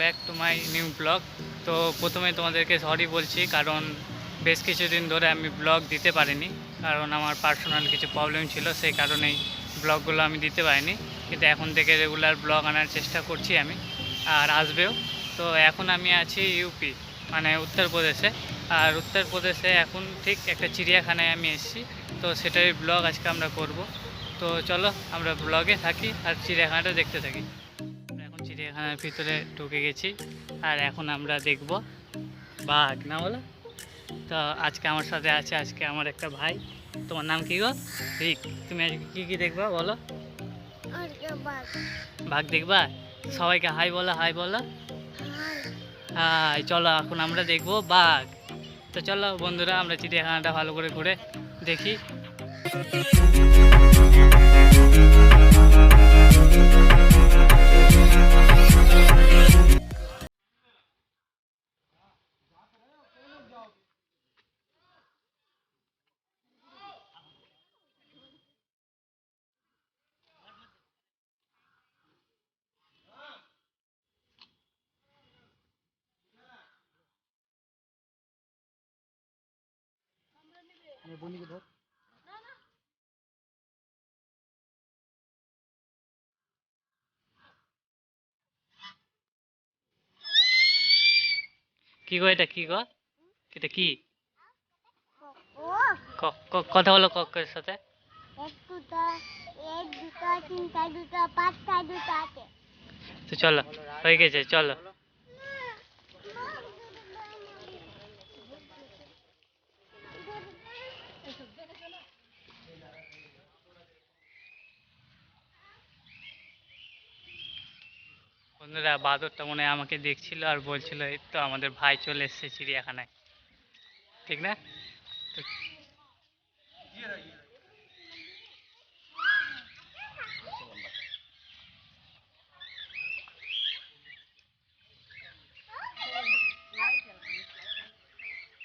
Back to my new blog তো প্রথমে তোমাদেরকে সরি বলছি, কারণ বেশ কিছুদিন ধরে আমি ব্লগ দিতে পারিনি, কারণ আমার পার্সোনাল কিছু প্রবলেম ছিল, সেই কারণেই ব্লগগুলো আমি দিতে পারিনি। কিন্তু এখন থেকে রেগুলার ব্লগ আনার চেষ্টা করছি আমি, আর আসবেও। তো এখন আমি আছি ইউপি মানে উত্তরপ্রদেশে। আর উত্তরপ্রদেশে এখন ঠিক একটা চিড়িয়াখানায় আমি এসেছি, তো সেটাই ব্লগ আজকে আমরা করব। তো চলো আমরা ব্লগে থাকি আর চিড়িয়াখানাটা দেখতে থাকি। এখন ভিতরে ঢুকে গেছি। আর এখন আমরা দেখব বাঘ না বলো? তো আজকে আমার সাথে আছে আজকে আমার একটা ভাই। তোমার নাম কি গো? রিক। তুমি আজকে কী কী দেখবা বলো? বাঘ। দেখবা? সবাইকে হাই বলো হাই বলো। হাই চলো এখন আমরা দেখব বাঘ। তো চলো বন্ধুরা আমরা চিড়িয়াখানাটা ভালো করে ঘুরে দেখি। बोनी के बहुत কি গো এটা কি গো? এটা কি? কথা বলো ককের সাথে। তো চলো হয়ে গেছে চলো। বন্ধুরা বাদরটা মনে হয় আমাকে দেখছিল আর বলছিল এই তো আমাদের ভাই চলে এসেছে চিড়িয়াখানায়। ঠিক না?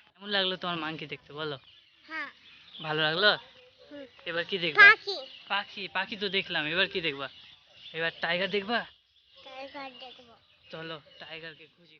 কেমন লাগল তোমার মাংকি দেখতে বলো? হ্যাঁ। ভালো লাগল? এবার কি দেখবা? পাখি। পাখি পাখি তো দেখলাম এবার কি দেখবা? এবার টাইগার দেখব? চলো টাইগারকে খুঁজি।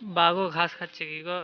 বাঘও ঘাস খাচ্ছে কি গো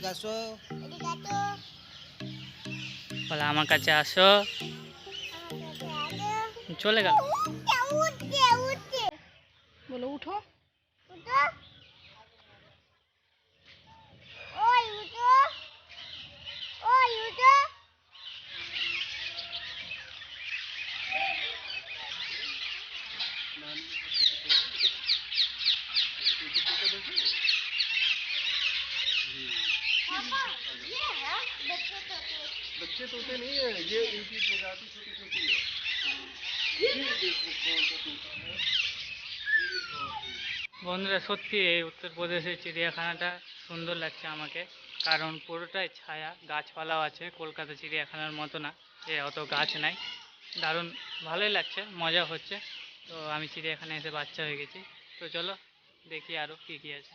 এদিকে আসো তাহলে বলে আমার কাছে আসো। চলে গেল। बच्चे तो बच्चे तोते नहीं है ये इनकी प्रजाति छोटी छोटी है ये देखो कौन सा तोता है বন্ধুরা সত্যি এই উত্তরপ্রদেশের চিড়িয়াখানাটা সুন্দর লাগছে আমাকে কারণ পুরোটাই ছায়া গাছপালাও আছে কলকাতা চিড়িয়াখানার মতো না যে অত গাছ নাই দারুণ ভালোই লাগছে মজা হচ্ছে তো আমি চিড়িয়াখানায় এসে বাচ্চা হয়ে গেছি তো চলো দেখি আরও কী কী আছে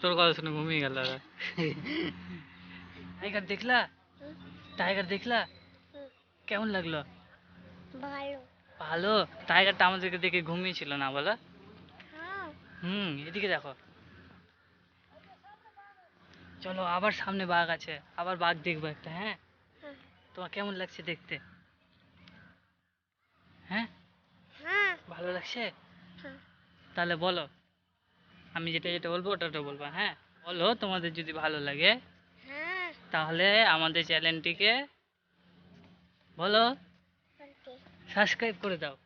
তোর কথা শুনে ঘুমিয়ে টাইগার দেখলা? টাইগার দেখলা? কেমন লাগল? ভালো। টাইগারটা আমাদেরকে দেখে ঘুমিয়েছিল না বলো? হুম এদিকে দেখো। চলো আবার সামনে বাঘ আছে। আবার বাঘ দেখব একটা হ্যাঁ। তোমার কেমন লাগছে দেখতে? হ্যাঁ? হ্যাঁ। ভালো লাগছে? হ্যাঁ। তাহলে বলো আমি যেটা যেটা বলব ওটা ওটা বলব হ্যাঁ? বলো তোমাদের যদি ভালো লাগে। হ্যাঁ। তাহলে আমাদের চ্যানেলটিকে বলো সাবস্ক্রাইব করে দাও।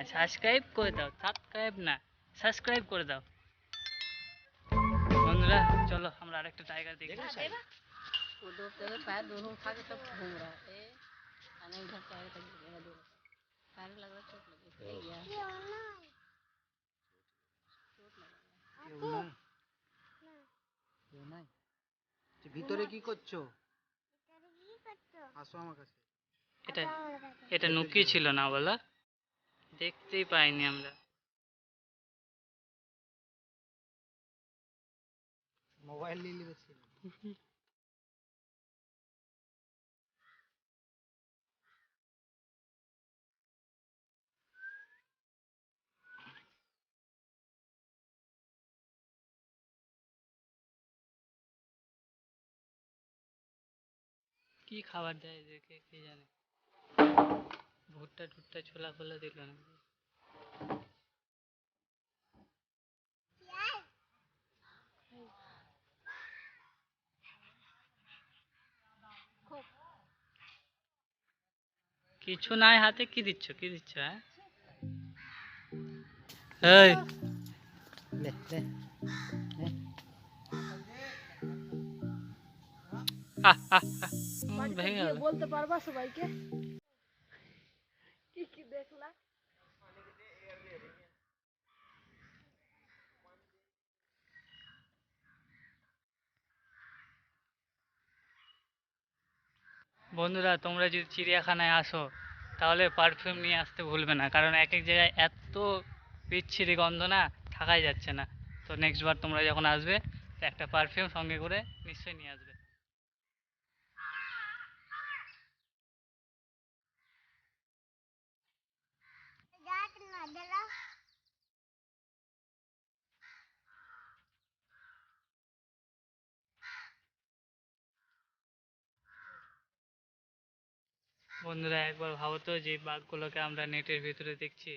হ্যাঁ সাবস্ক্রাইব করে দাও সাবস্ক্রাইব না সাবস্ক্রাইব করে দাও। বন্ধুরা চলো আমরা আরেকটা টাইগার দেখি। ভিতরে কি করছ? ভিতরে আসো আমার কাছে। এটা এটা নুকি ছিল না বলো। দেখতেই পাইনি আমরা। মোবাইল নিয়ে নিবে কি খাবার দেয় এদেরকে কে জানে? ভুট্টা টুট্টা ছোলা ফোলা দিল না। কিছু নাই হাতে কি দিচ্ছ? কি দিচ্ছ হ্যাঁ? ভেঙে বলতে পারবা সবাইকে? বন্ধুরা, তোমরা যদি চিড়িয়াখানায় আসো, তাহলে পারফিউম নিয়ে আসতে ভুলবে না। কারণ এক এক জায়গায় এত বিচ্ছিরি গন্ধ না, থাকাই যাচ্ছে না। তো নেক্সট বার তোমরা যখন আসবে, একটা পারফিউম সঙ্গে করে নিশ্চয়ই নিয়ে আসবে যাক না দিলা বন্ধুরা, একবার ভাবো তো যে বাঘগুলোকে আমরা নেটের ভিতরে দেখছি,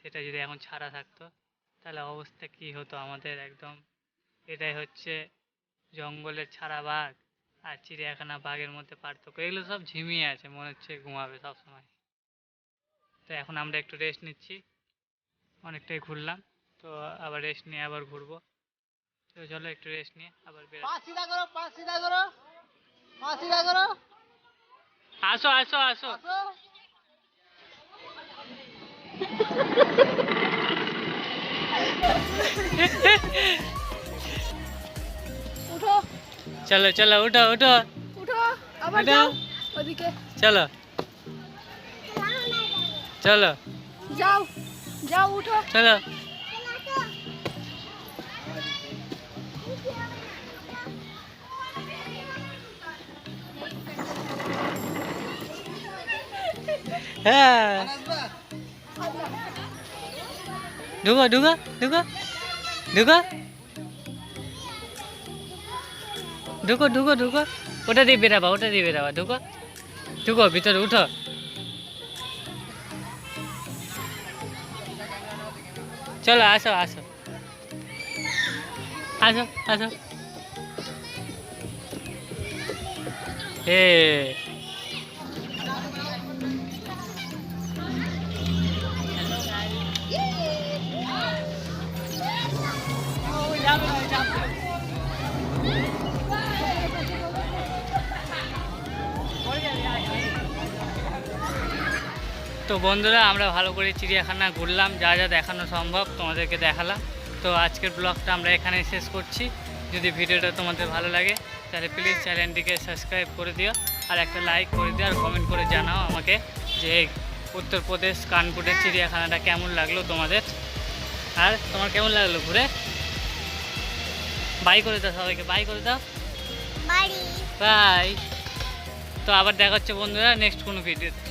সেটা যদি এখন ছাড়া থাকতো, তাহলে অবস্থা কি হতো আমাদের একদম? এটাই হচ্ছে জঙ্গলের ছাড়া বাঘ আর চিড়িয়াখানা বাঘের মধ্যে পার্থক্য। এগুলো সব ঝিমিয়ে আছে, মনে হচ্ছে ঘুমাবে সব সময় তো এখন আমরা একটু রেস্ট নিচ্ছি। অনেকটাই ঘুরলাম, তো আবার রেস্ট নিয়ে আবার ঘুরবো। তো চলো একটু রেস্ট নিয়ে আবার করো করো করো। আসো আসো আসো আসো উঠো চলো চলো উঠো উঠো উঠো আবার উঠো। যাও ওদিকে চলো চলো যাও হ্যাঁ। ঢুকো ঢুকো ঢুকো ঢুকো। ঢুকো ঢুকো ঢুকো। ওটা দিয়ে বেরাবা, ওটা দিয়ে বেরাবা, ঢুকো। ঢুকো, ভিতরে উঠো। চলো, আসো আসো। আসো আসো। এ। তো বন্ধুরা আমরা ভালো করে চিড়িয়াখানা ঘুরলাম যা যা দেখানো সম্ভব তোমাদেরকে দেখালাম। তো আজকের ব্লগটা আমরা এখানেই শেষ করছি। যদি ভিডিওটা তোমাদের ভালো লাগে তাহলে প্লিজ চ্যানেলটিকে সাবস্ক্রাইব করে দিও আর একটা লাইক করে দিও আর কমেন্ট করে জানাও আমাকে যে উত্তরপ্রদেশ কানপুরের চিড়িয়াখানাটা কেমন লাগল তোমাদের। আর তোমার কেমন লাগল ঘুরে? বাই করে দাও সবাইকে বাই করে দাও। বাই তো আবার দেখা হচ্ছে বন্ধুরা নেক্সট কোনো ভিডিওতে